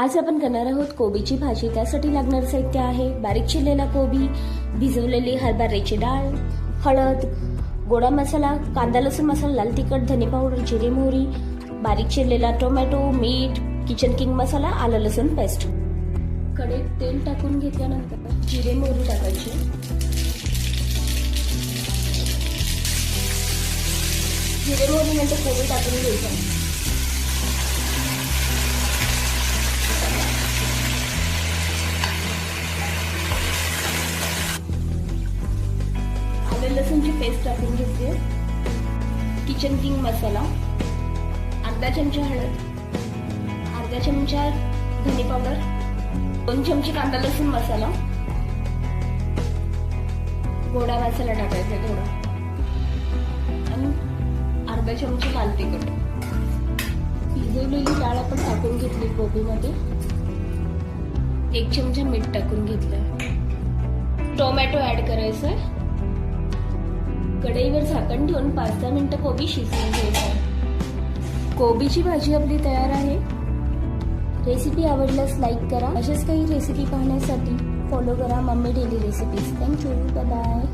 आज आपण करणार आहोत कोबीची भाजी. त्यासाठी लागणारं साहित्य आहे. बारीक चिरलेला कोबी भिजवलेली हरभऱ्याची डाळ हळद गोडा मसाला कांदा लसूण मसाला लाल तिखट धने पावडर जिरे मोहरी बारीक चिरलेला टोमॅटो मीठ किचन किंग मसाला आलं लसूण पेस्ट कढईत तेल टाकून घेतल्यानंतर जिरे मोहरी टाकायची. जिरे मोहरी नंतर कोबी टाकून घ्यायचं. लसूणची पेस्ट टाकून घेतली किचन किंग मसाला अर्धा चमचा हळद अर्धा चमचा धने पावडर दोन चमचे कांदा लसूण मसाला गोडा मसाला टाकायचा थोडा. आणि अर्धा चमचा लाल तिखट. भिजवलेली डाळ आपण टाकून घेतली कोबीमध्ये. एक चमचा मीठ टाकून घेतलं टोमॅटो ऍड करायचं. कढईवर झाकण ठेवून पाच दहा मिनिटं कोबी शिजवून घ्यायचं. कोबीची भाजी आपली तयार आहे. रेसिपी आवडल्यास लाईक करा. असेच काही रेसिपी पाहण्यासाठी फॉलो करा. Mummy Daily Recipes thank you bye